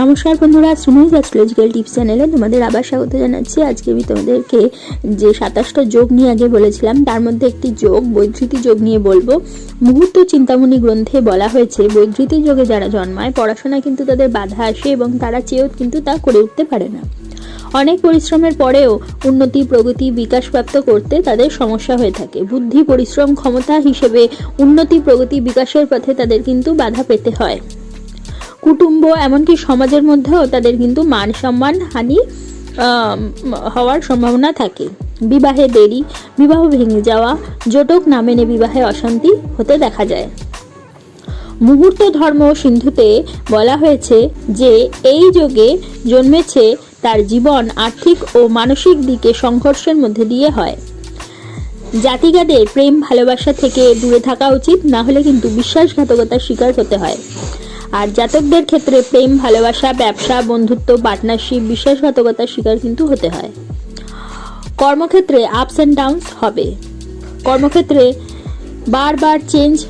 নমস্কার বন্ধুরা সুমিজ astrological tips চ্যানেলে তোমাদের আবার স্বাগত জানাচ্ছি। আজকে আমি তোমাদেরকে যে সাতাশটা যোগ নিয়ে আগে বলেছিলাম, তার মধ্যে একটি যোগ, বৈধৃতি যোগ নিয়ে বলব। মুহূর্ত চিন্তামণি গ্রন্থে বলা হয়েছে, বৈধৃতি যোগে যারা জন্মায়, পড়াশোনা কিন্তু তাদের বাধা আসে এবং তারা চেয়েও কিন্তু তা করে উঠতে পারে না। অনেক পরিশ্রমের পরেও উন্নতি, প্রগতি বিকাশপ্রাপ্ত করতে তাদের সমস্যা হয়ে থাকে। বুদ্ধি, পরিশ্রম, ক্ষমতা হিসেবে উন্নতি, প্রগতি, বিকাশের পথে তাদের কিন্তু বাধা পেতে হয়। কুটুম্ব এমনকি সমাজের মধ্যেও তাদের কিন্তু মান সম্মান হানি হওয়ার সম্ভাবনা থাকে। বিবাহে দেরি, বিবাহ ভেঙে যাওয়া, জটক না মেনে বিবাহে অশান্তি হতে দেখা যায়। মুহূর্ত, ধর্ম সিন্ধুতে বলা হয়েছে যে এই যোগে জন্মেছে তার জীবন আর্থিক ও মানসিক দিকে সংঘর্ষের মধ্যে দিয়ে হয়। জাতিগাদের প্রেম, ভালোবাসা থেকে দূরে থাকা উচিত, না হলে কিন্তু বিশ্বাসঘাতকতার শিকার হতে হয়। আর জাতকদের ক্ষেত্রে প্রেম, ভালোবাসা, ব্যবসা, বন্ধুত্ব পার্টনারশিপ বিশ্বাসঘাতকতার শিকার কিন্তু হতে হয়। কর্মক্ষেত্রে আপস অ্যান্ড ডাউনস হবে। কর্মক্ষেত্রে বারবার চেঞ্জ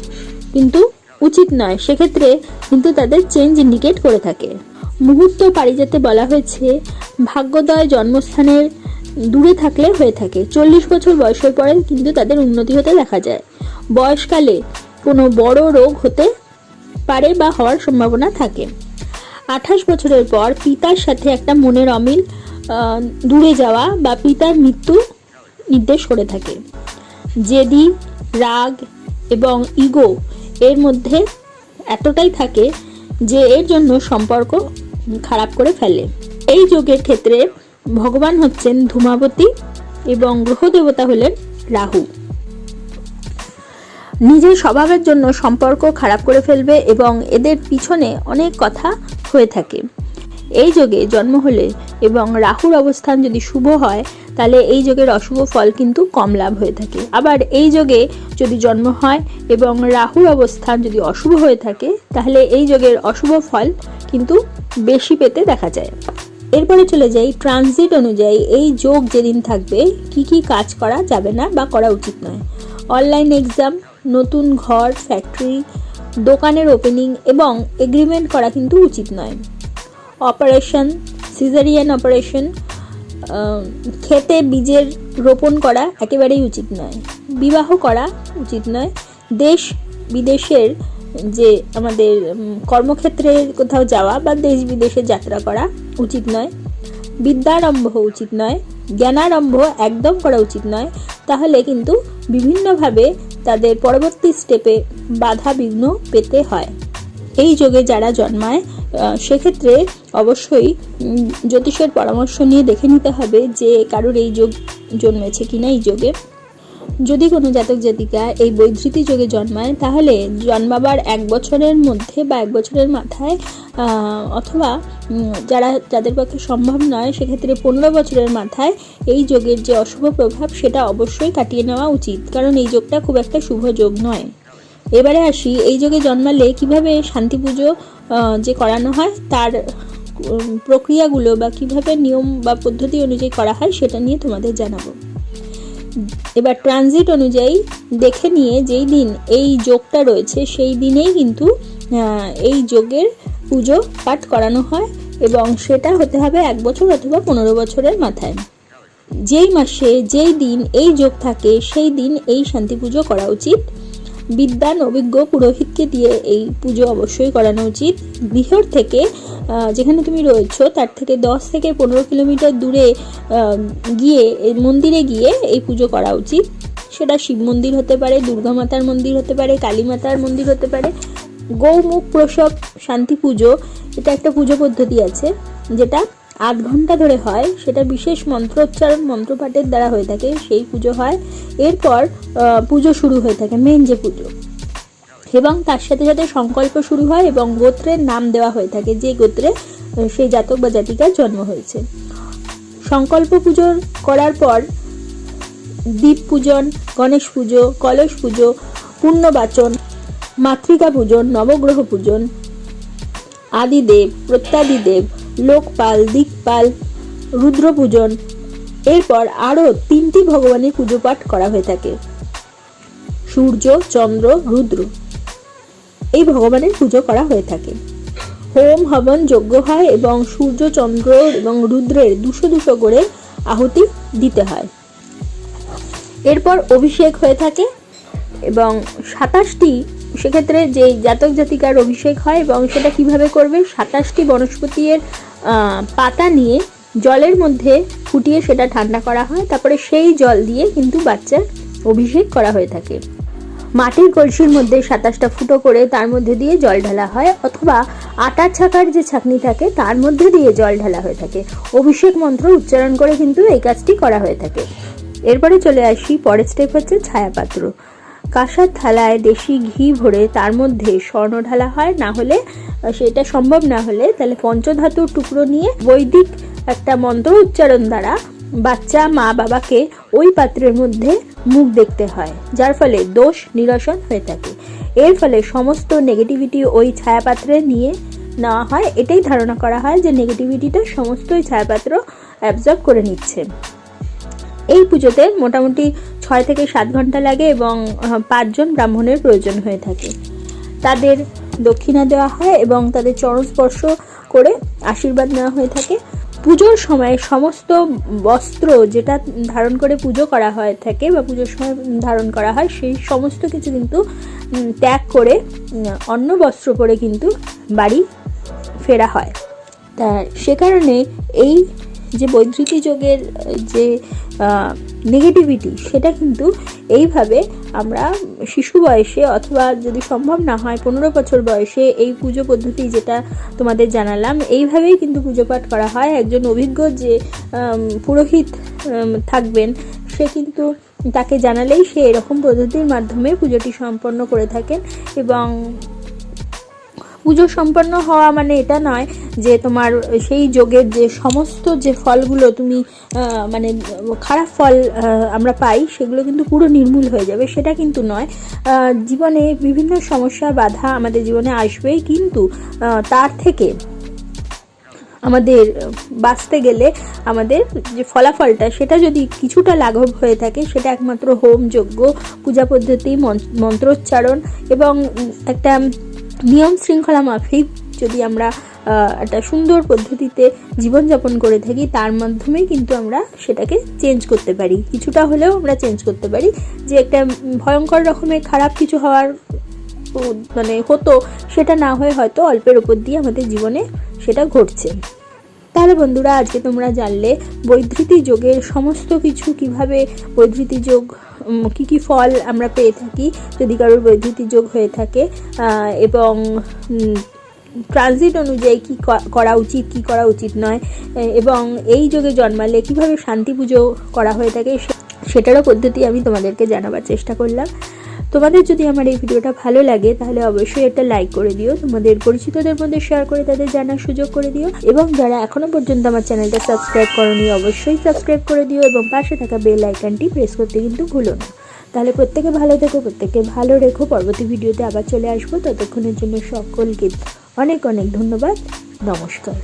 কিন্তু উচিত নয়। সেক্ষেত্রে কিন্তু তাদের চেঞ্জ ইন্ডিকেট করে থাকে। মুহূর্ত পারিজাতে বলা হয়েছে, ভাগ্যোদয় জন্মস্থানের দূরে থাকলে হয়ে থাকে। চল্লিশ বছর বয়সের পরে কিন্তু তাদের উন্নতি হতে দেখা যায়। বয়সকালে কোনো বড় রোগ হতে পারে বা হওয়ার সম্ভাবনা থাকে। আঠাশ বছরের পর পিতার সাথে একটা মনের অমিল দূরে যাওয়া বা পিতার মৃত্যু নির্দেশ করে থাকে। জেদি রাগ এবং ইগো এর মধ্যে এতটাই থাকে যে এর জন্য সম্পর্ক খারাপ করে ফেলে। এই যোগের ক্ষেত্রে ভগবান হচ্ছেন ধূমাবতী এবং গ্রহ দেবতা হলেন রাহু। নিজের স্বভাবের জন্য সম্পর্ক খারাপ করে ফেলবে এবং এদের পিছনে অনেক কথা হয়ে থাকে। এই যোগে জন্ম হলে এবং রাহুর অবস্থান যদি শুভ হয়, তাহলে এই যোগের অশুভ ফল কিন্তু কম লাভ হয়ে থাকে। আবার এই যোগে যদি জন্ম হয় এবং রাহুর অবস্থান যদি অশুভ হয়ে থাকে, তাহলে এই যোগের অশুভ ফল কিন্তু বেশি পেতে দেখা যায়। এরপরে চলে যাই ট্রানজিট অনুযায়ী এই যোগ যেদিন থাকবে, কি কি কাজ করা যাবে না বা করা উচিত নয়। অনলাইন এক্সাম নতুন ঘর ফ্যাক্টরি দোকানের ওপেনিং এবং এগ্রিমেন্ট করা কিন্তু উচিত নয়। অপারেশন সিজারিয়ান অপারেশন খেতে বীজের রোপণ করা একেবারেই উচিত নয়। বিবাহ করা উচিত নয়। দেশ বিদেশের যে আমাদের কর্মক্ষেত্রে কোথাও যাওয়া বা দেশ বিদেশে যাত্রা করা উচিত নয়। বিদ্যারম্ভ উচিত নয়। জ্ঞানারম্ভ একদম করা উচিত নয়। তাহলে কিন্তু বিভিন্নভাবে তাদের পরবর্তী স্টেপে বাধা বিঘ্ন পেতে হয়। এই যোগে যারা জন্মায় সেক্ষেত্রে অবশ্যই জ্যোতিষের পরামর্শ নিয়ে দেখে নিতে হবে যে কারোর এই যোগ জন্মেছে কিনা এই যোগে। যদি কোনো জাতক জাতিকা এই বৈধৃতি যোগে জন্মায়, তাহলে জন্মাবার এক বছরের মধ্যে বা এক বছরের মাথায় অথবা যারা যাদের পক্ষে সম্ভব নয়, সেক্ষেত্রে পনেরো বছরের মাথায় এই যোগের যে অশুভ প্রভাব, সেটা অবশ্যই কাটিয়ে নেওয়া উচিত। কারণ এই যোগটা খুব একটা শুভ যোগ নয়। এবারে আসি, এই যোগে জন্মালে কীভাবে শান্তি পুজো যে করানো হয়, তার প্রক্রিয়াগুলো বা কীভাবে নিয়ম বা পদ্ধতি অনুযায়ী করা হয়, সেটা নিয়ে তোমাদের জানাব। এবার ট্রানজিট অনুযায়ী দেখে নিয়ে যেই দিন এই যোগটা রয়েছে, সেই দিনেই কিন্তু এই যোগের পুজো পাঠ করানো হয় এবং সেটা হতে হবে এক বছর অথবা পনেরো বছরের মাথায়। যেই মাসে যেই দিন এই যোগ থাকে, সেই দিন এই শান্তি পুজো করা উচিত। বিদ্যান অভিজ্ঞ পুরোহিতকে দিয়ে এই পুজো অবশ্যই করানো উচিত। গৃহর থেকে যেখানে তুমি রয়েছো, তার থেকে দশ থেকে পনেরো কিলোমিটার দূরে গিয়ে মন্দিরে গিয়ে এই পুজো করা উচিত। সেটা শিব মন্দির হতে পারে, দুর্গা মাতার মন্দির হতে পারে, কালী মাতার মন্দির হতে পারে। গৌমুখ প্রসব, শান্তি পুজো, এটা একটা পুজো পদ্ধতি আছে, যেটা আট ঘণ্টা ধরে হয়। সেটা বিশেষ মন্ত্রোচ্চারণ মন্ত্রপাঠের দ্বারা হয়ে থাকে। সেই পুজো হয়। এরপর পুজো শুরু হয়ে থাকে মেন যে পুজো। এবং তার সাথে সাথে সংকল্প শুরু হয় এবং গোত্রের নাম দেওয়া হয়ে থাকে, যে গোত্রে সেই জাতক বা জাতিকার জন্ম হয়েছে। সংকল্প পুজো করার পর, দীপ পূজন, গণেশ পুজো, কলস পুজো, পুণ্যবাচন, মাতৃকা পূজন, নবগ্রহ পূজন, আদিদেব, প্রত্যাদিদেব লোকপাল দিকপাল রুদ্র পূজন এরপর আরও তিনটি ভগবানের পুজো পাঠ করা হয়ে থাকে। সূর্য, চন্দ্র, রুদ্র। এই ভগবানের পুজো করা হয়ে থাকে। হোম, হবন, যজ্ঞ হয় এবং সূর্য, চন্দ্র এবং রুদ্রের দুশো দুশো করে আহুতি দিতে হয়। এরপর অভিষেক হয়ে থাকে এবং সাতাশটি সেক্ষেত্রে যে জাতক জাতিকার অভিষেক হয় এবং সেটা কীভাবে করবে, সাতাশটি বনস্পতির পাতা নিয়ে জলের মধ্যে ফুটিয়ে সেটা ঠান্ডা করা হয়। তারপরে সেই জল দিয়ে কিন্তু বাচ্চার অভিষেক করা হয়ে থাকে। মাটির কলসির মধ্যে সাতাশটা ফুটো করে তার মধ্যে দিয়ে জল ঢালা হয় অথবা আটার ছাকার যে ছাকনি থাকে তার মধ্যে দিয়ে জল ঢালা হয়ে থাকে। অভিষেক মন্ত্র উচ্চারণ করে কিন্তু এই কাজটি করা হয়ে থাকে। এরপরে চলে আসি পরের স্টেপ হচ্ছে ছায়াপাত্র। কাঁসার থালায় দেশি ঘি ভরে তার মধ্যে স্বর্ণ ঢালা হয়, না হলে সেটা সম্ভব না হলে তাহলে পঞ্চধাতুর টুকরো নিয়ে বৈদিক একটা মন্ত্র উচ্চারণ দ্বারা বাচ্চা মা বাবাকে ওই পাত্রের মধ্যে মুখ দেখতে হয়, যার ফলে দোষ নিরসন হয়ে থাকে। এর ফলে সমস্ত নেগেটিভিটি ওই ছায়াপাত্রে নিয়ে নেওয়া হয়। এটাই ধারণা করা হয় যে নেগেটিভিটিটা সমস্তই ছায়াপাত্র অ্যাবজর্ব করে নিচ্ছে। এই পুজোতে মোটামুটি ছয় থেকে সাত ঘণ্টা লাগে এবং পাঁচজন ব্রাহ্মণের প্রয়োজন হয়ে থাকে। তাদের দক্ষিণা দেওয়া হয় এবং তাদের চরণ স্পর্শ করে আশীর্বাদ নেওয়া হয়ে থাকে। পুজোর সময় সমস্ত বস্ত্র যেটা ধারণ করে পুজো করা হয়ে থাকে বা পুজোর সময় ধারণ করা হয়, সেই সমস্ত কিছু কিন্তু ত্যাগ করে অন্য বস্ত্র পরে কিন্তু বাড়ি ফেরা হয়। তা সে কারণে এই যে বৈদ্যুতি যোগের, যে নেগেটিভিটি সেটা কিন্তু এইভাবে আমরা শিশু বয়সে অথবা যদি সম্ভব না হয় পনেরো বছর বয়সে এই পুজো পদ্ধতি যেটা তোমাদের জানালাম, এইভাবেই কিন্তু পুজো পাঠ করা হয়। একজন অভিজ্ঞ যে পুরোহিত থাকবেন, সে কিন্তু তাকে জানালেই সে এরকম পদ্ধতির মাধ্যমে পুজোটি সম্পন্ন করে থাকেন এবং পুজো সম্পন্ন হওয়া মানে এটা নয় যে তোমার সেই যোগের যে সমস্ত যে ফলগুলো তুমি মানে খারাপ ফল আমরা পাই, সেগুলো কিন্তু পুরো নির্মূল হয়ে যাবে। সেটা কিন্তু নয়। জীবনে বিভিন্ন সমস্যা, বাধা আমাদের জীবনে আসবেই, কিন্তু তার থেকে আমাদের বাঁচতে গেলে আমাদের যে ফলাফলটা, সেটা যদি কিছুটা লাঘব হয়ে থাকে, সেটা একমাত্র হোম, যজ্ঞ, পূজা পদ্ধতি, মন- মন্ত্রোচ্চারণ এবং একটা নিয়ম শৃঙ্খলা মাফিক যদি আমরা একটা সুন্দর পদ্ধতিতে জীবনযাপন করে থাকি, তার মাধ্যমে কিন্তু আমরা সেটাকে চেঞ্জ করতে পারি। কিছুটা হলেও আমরা চেঞ্জ করতে পারি। যে একটা ভয়ঙ্কর রকমের খারাপ কিছু হওয়ার মানে হতো, সেটা না হয়ে হয়তো অল্পের উপর দিয়ে আমাদের জীবনে সেটা ঘটছে। তাহলে বন্ধুরা, আজকে তোমরা জানলে বৈধৃতি যোগের সমস্ত কিছু কীভাবে বৈধৃতি যোগ কি কি ফল আমরা পেয়ে থাকি যদি কারোর বৈদ্যুতিক যোগ হয়ে থাকে এবং ট্রানজিট অনুযায়ী কী করা উচিত, কি করা উচিত নয় এবং এই যোগে জন্মালে কীভাবে শান্তি পুজো করা হয়ে থাকে সেটারও পদ্ধতি আমি তোমাদেরকে জানাবার চেষ্টা করলাম। তোমাদের যদি আমার এই ভিডিওটা ভালো লাগে, তাহলে অবশ্যই একটা লাইক করে দিও। তোমাদের পরিচিতদের মধ্যে শেয়ার করে তাদের জানার সুযোগ করে দিও। এবং যারা এখনও পর্যন্ত আমার চ্যানেলটা সাবস্ক্রাইব করনি, অবশ্যই সাবস্ক্রাইব করে দিও এবং পাশে থাকা বেল আইকনটি প্রেস করতে কিন্তু ভুলো না। তাহলে প্রত্যেকে ভালো থেকো প্রত্যেকে ভালো রেখো। পরবর্তী ভিডিওতে আবার চলে আসব। ততক্ষণের জন্য সকলকে অনেক অনেক ধন্যবাদ। নমস্কার।